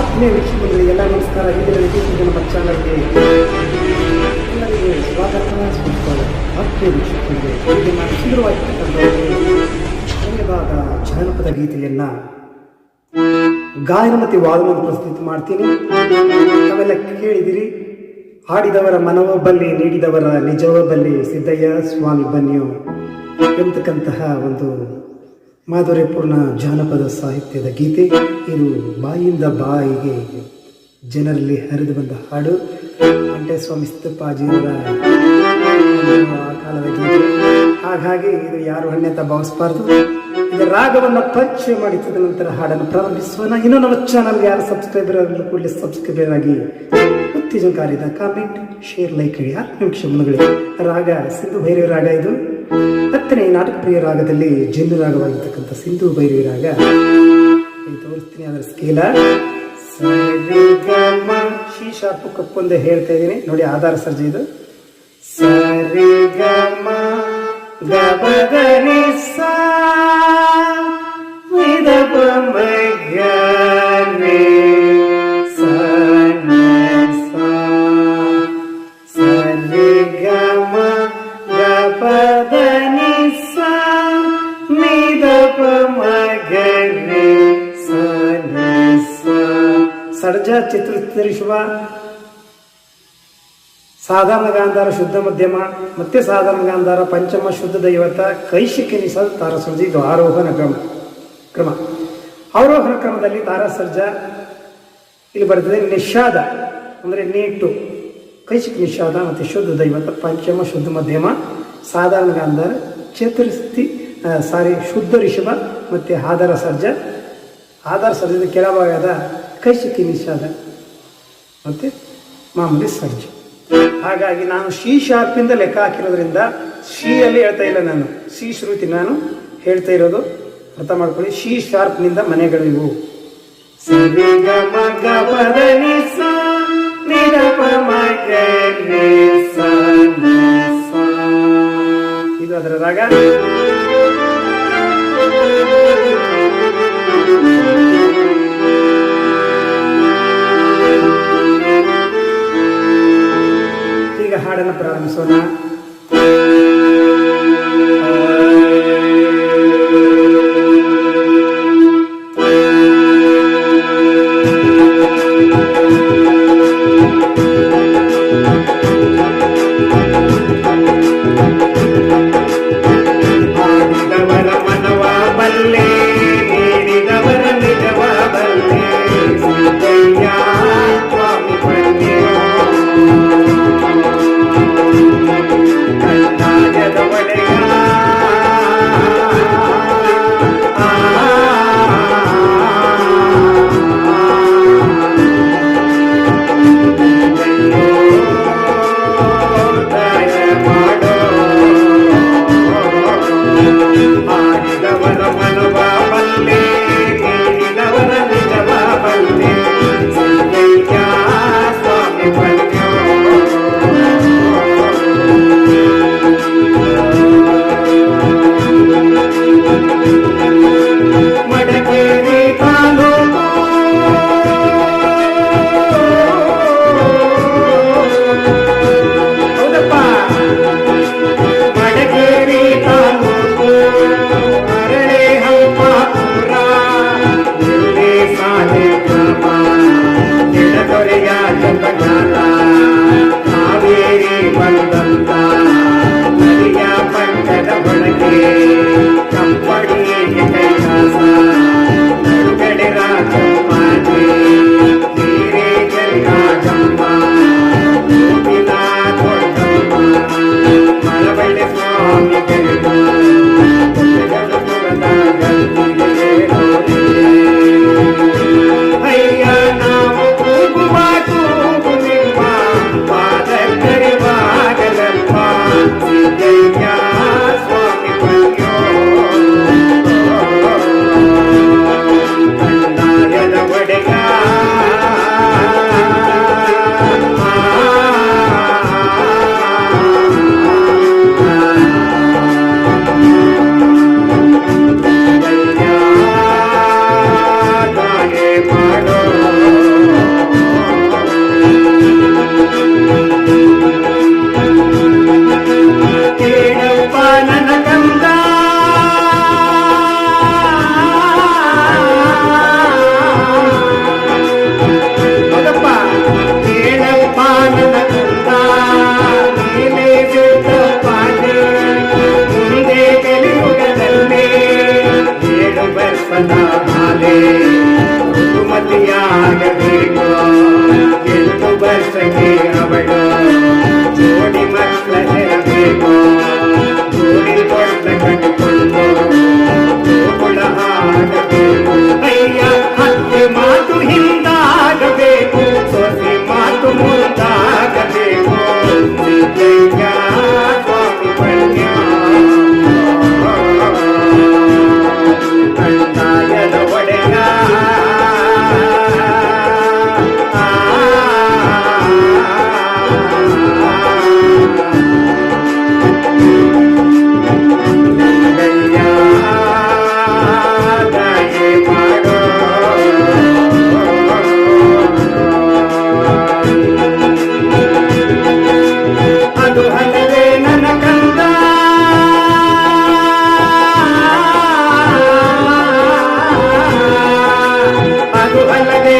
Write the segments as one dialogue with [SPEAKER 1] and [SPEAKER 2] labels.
[SPEAKER 1] ಆತ್ಮೀಯ ವೀಕ್ಷಕರಿಗೆ ಎಲ್ಲ ನಮಸ್ಕಾರ. ಹಿಂದಿನ ವಿಶೇಷ ನಮ್ಮ ಚಾನಲ್ಗೆ ಎಲ್ಲರಿಗೂ ಸ್ವಾಗತ ಸುಸ್ವಾಗತ. ಆತ್ಮೀಯ ವೀಕ್ಷಕರಿಗೆ ಧನ್ಯವಾದ ಜಾನಪದ ಗೀತೆಯನ್ನ ಗಾಯನ ಮತ್ತು ವಾದನವನ್ನು ಪ್ರಸ್ತುತಿ ಮಾಡ್ತೀನಿ. ತಾವೆಲ್ಲ ಕೇಳಿದಿರಿ. ಹಾಡಿದವರ ಮನವೋ ಬಲ್ಲಿ ನೀಡಿದವರ ನಿಜವೋ ಬಲ್ಲಿ ಸಿದ್ದಯ್ಯ ಸ್ವಾಮಿ ಬನ್ನಿಯೋ ಎಂತಕ್ಕಂತಹ ಒಂದು ಮಾಧುರ್ಯಪೂರ್ಣ ಜಾನಪದ ಸಾಹಿತ್ಯದ ಗೀತೆ. ಇದು ಬಾಯಿಂದ ಬಾಯಿಗೆ ಜನರಲ್ಲಿ ಹರಿದು ಬಂದ ಹಾಡು. ಸ್ವಾಮಿ ಸ್ತಪ್ಪಾಜಿಯವರ ಆ ಕಾಲದ ಗೀತೆ. ಹಾಗಾಗಿ ಇದು ಯಾರು ಅನ್ಯತ ಭಾವಿಸಬಾರ್ದು? ಇದರ ರಾಗವನ್ನು ಪರಿಚಯ ಮಾಡಿ ನಂತರ ಹಾಡನ್ನು ಪ್ರಾರಂಭಿಸೋಣ ಇನ್ನು ನಮ್ಮ ಚಾನಲ್ಗೆ ಯಾರು ಸಬ್ಸ್ಕ್ರೈಬರ್ ಆಗಲು ಕೂಡಲೇ ಸಬ್ಸ್ಕ್ರೈಬರ್ ಆಗಿ ಉತ್ತೇಜನಕಾರಿದ ಕಾಮೆಂಟ್ ಶೇರ್ ಲೈಕ್ ಹೇಳಿ. ಆತ್ಮೀಕ್ಷ ಮನಗಳಿಗೆ ರಾಗ, ಸಿಂಧು ಭೈರವ ರಾಗ ಇದು. ಹತ್ತನೇ ನಾಟಕ ಪ್ರಿಯ ರಾಗದಲ್ಲಿ ಜನ್ಮ ರಾಗವಾಗಿರ್ತಕ್ಕಂಥ ಸಿಂಧು ಭೈರವಿ ರಾಗ ತೋರಿಸ್ತೀನಿ ಅದರ ಸ್ಕೇಲ. ಶಿ ಶಾರ್ಪು ಕಪ್ಪೊಂದೇ ಹೇಳ್ತಾ ಇದ್ದೀನಿ. ನೋಡಿ ಆಧಾರ ಸರ್ಜೆ ಇದು. ಸರಿಗಮ ಗಮ ಸಾ ಸಾಧಾರಣ ಗಾಂಧಾರ ಶುದ್ಧ ಮಧ್ಯಮ, ಮತ್ತೆ ಸಾಧಾರಣ ಗಾಂಧಾರ ಪಂಚಮ ಶುದ್ಧ ದೈವತ ಕೈಶಿಕನಿ ತಾರಸರ್ಜ ಇದು ಆರೋಹಣ ಕ್ರಮ. ಕ್ರಮ. ಅವರೋಹಣ ಕ್ರಮದಲ್ಲಿ ತಾರಸರ್ಜ ಇಲ್ಲಿ ಬರ್ತದೆ, ನಿಷಾದ, ಅಂದರೆ ನೀಟು. ಕೈಶಿಕ ನಿಷಾದ ಮತ್ತು ಶುದ್ಧ ದೈವತ, ಪಂಚಮ ಶುದ್ಧ ಮಧ್ಯಮ, ಸಾಧಾರಣ ಗಾಂಧಾರ, ಚತುರ್ಸ್ಥಿ ಸಾರಿ, ಶುದ್ಧ ಋಷಭ ಮತ್ತು ಆಧಾರ ಸರ್ಜ. ಆಧಾರ ಸರ್ಜದ ಕೆಳಭಾಗದ ಕೈಶಿಕಿ ನಿಷಾದ, ಮತ್ತು ಮಾಮೂಲಿ ಸರ್ಜ. ಹಾಗಾಗಿ ನಾನು ಶ್ರೀ ಶಾರ್ಪಿಂದ ಲೆಕ್ಕ ಹಾಕಿರೋದ್ರಿಂದ ಸಿಯಲ್ಲಿ ಹೇಳ್ತಾ ಇಲ್ಲ ನಾನು. ಶ್ರೀ ಶ್ರುತಿ ನಾನು ಹೇಳ್ತಾ ಇರೋದು. ಅರ್ಥ ಮಾಡ್ಕೊಳ್ಳಿ. ಶ್ರೀ ಶಾರ್ಪ್ನಿಂದ ಮನೆಗಳು ಇವು. ಸ ಸ ಸ. ಇದು ಅದರ ರಾಗ. ಹಾಡನ್ನು ಪ್ರಾರಂಭಿಸೋಣ
[SPEAKER 2] दिया गए को दिल को ಅದು ಅಲ್ಲದೆ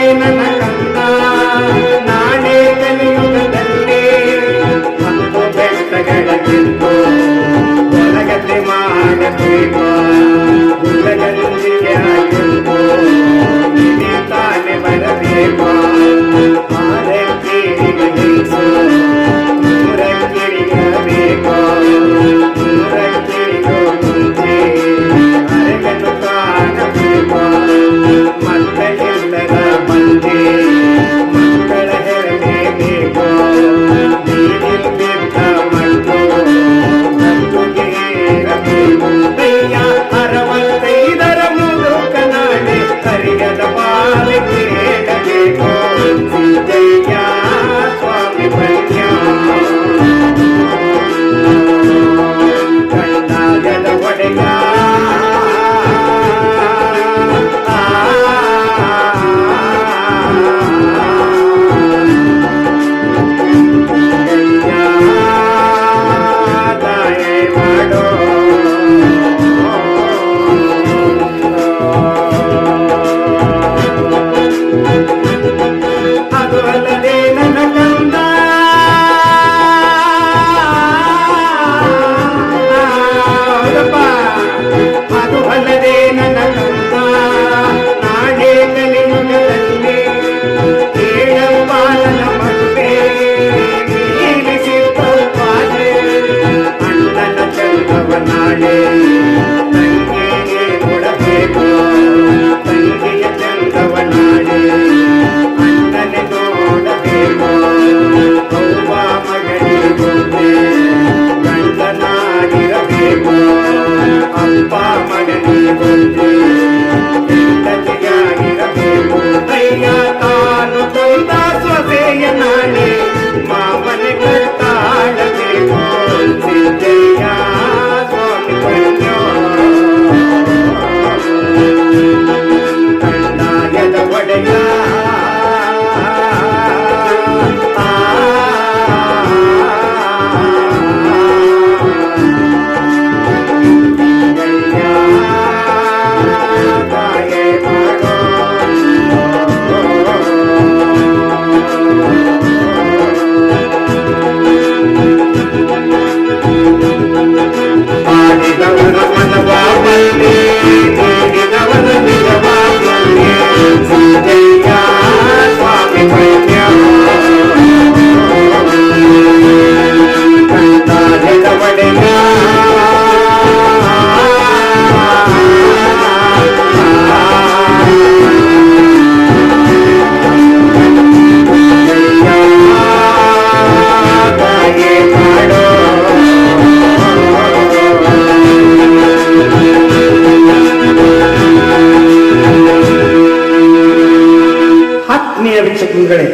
[SPEAKER 1] ವೀಕ್ಷಕರುಗಳೇ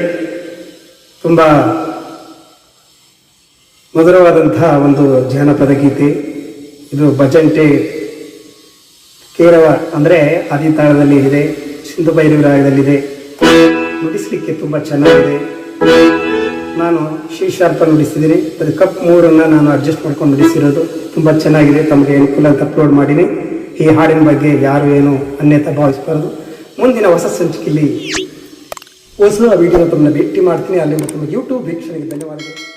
[SPEAKER 1] ತುಂಬ ಮಧುರವಾದಂತಹ ಒಂದು ಜಾನಪದ ಗೀತೆ. ಇದು ಭಜಂಟೆ ಕೇರವ ಅಂದರೆ ಆದಿತಾಳದಲ್ಲಿ ಇದೆ, ಸಿಂಧು ಭೈರವಿ ರಾಗದಲ್ಲಿದೆ ನುಡಿಸಲಿಕ್ಕೆ ತುಂಬ ಚೆನ್ನಾಗಿದೆ. ನಾನು ಶೀಶಾರ್ಪ ನುಡಿಸಿದ್ದೀನಿ ಅದು ಕಪ್ ಮೂರನ್ನು ನಾನು ಅಡ್ಜಸ್ಟ್ ಮಾಡ್ಕೊಂಡು ನುಡಿಸಿರೋದು. ತುಂಬ ಚೆನ್ನಾಗಿದೆ. ತಮಗೆ ಅನುಕೂಲ ಅಂತ ಅಪ್ಲೋಡ್ ಮಾಡೀನಿ. ಈ ಹಾಡಿನ ಬಗ್ಗೆ ಯಾರು ಏನು ಅನ್ಯತಾ ಭಾವಿಸಬಾರದು. ಮುಂದಿನ ಹೊಸ ಸಂಚಿಕೆಯಲ್ಲಿ ಹೊಸ ವಿಡಿಯೋ ತಮ್ಮನ್ನ ಭೇಟಿ ಮಾಡ್ತೀನಿ. ಅಲ್ಲಿ ಮತ್ತೊಮ್ಮೆ ಯೂಟ್ಯೂಬ್ ವೀಕ್ಷಣೆಗೆ ಧನ್ಯವಾದಗಳು.